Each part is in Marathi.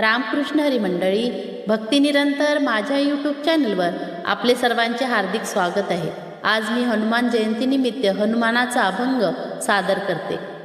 रामकृष्ण हरी मंडळी भक्तिनिरंतर माझ्या यूट्यूब चॅनलवर आपले सर्वांचे हार्दिक स्वागत आहे. आज मी हनुमान जयंतीनिमित्त हनुमानाचा अभंग सादर करते.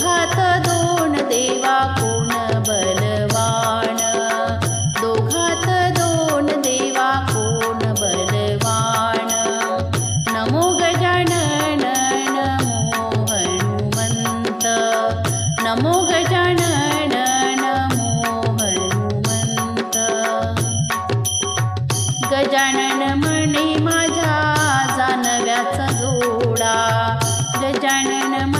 दोघात दोन देवा कोण बलवान? दोघात दोन देवा कोण बलवान? नमो गजानन नमो हनुमंत. नमो गजानन गजानन म्हणे माझ्या जानव्याचा जोडा गजानन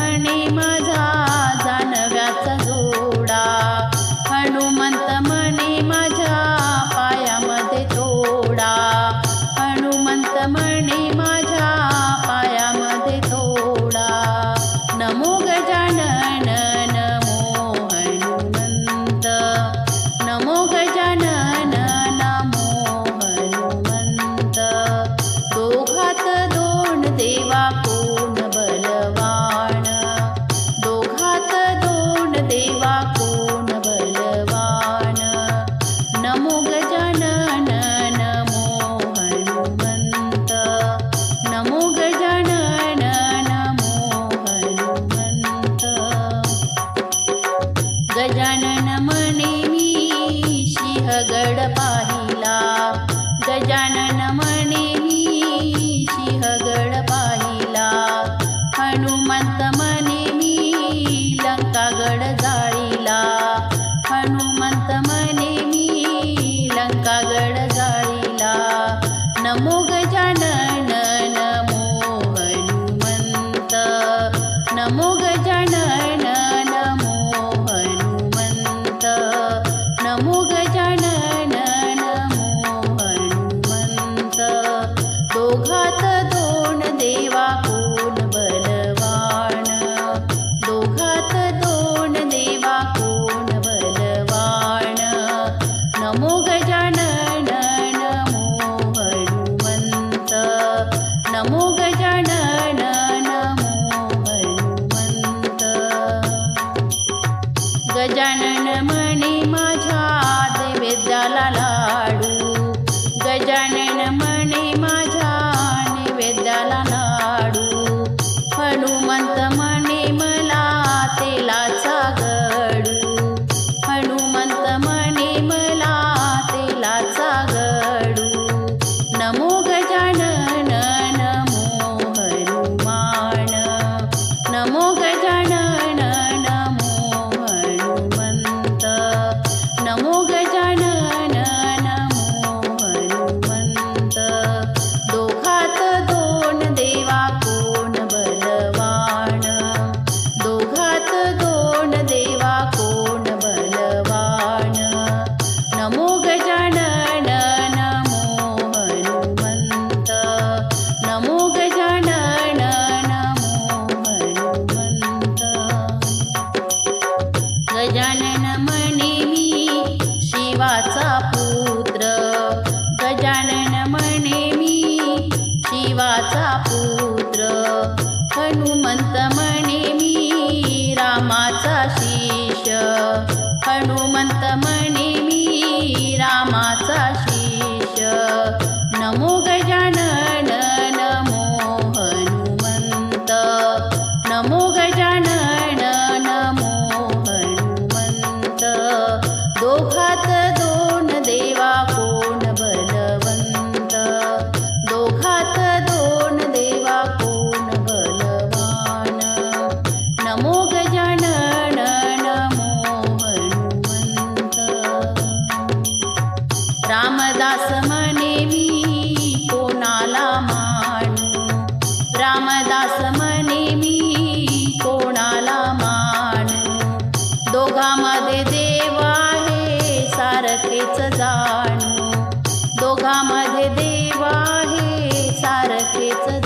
गजाननमणेनी सिंहगड पाहिला. गजाननमणेनी सिंहगड पाहिला. हनुमंत मनेनी लंकागड जाळीला. हनुमंत मनेनी लंकागड जाळीला. नमो गजानन नमो हनुमंत. नमो गजानन மணமனை மாஜ हनुमंत म्हणे मी रामाचा शिष हनुमंत म्हणे जाणू. दोघामध्ये देवा हे सारखेच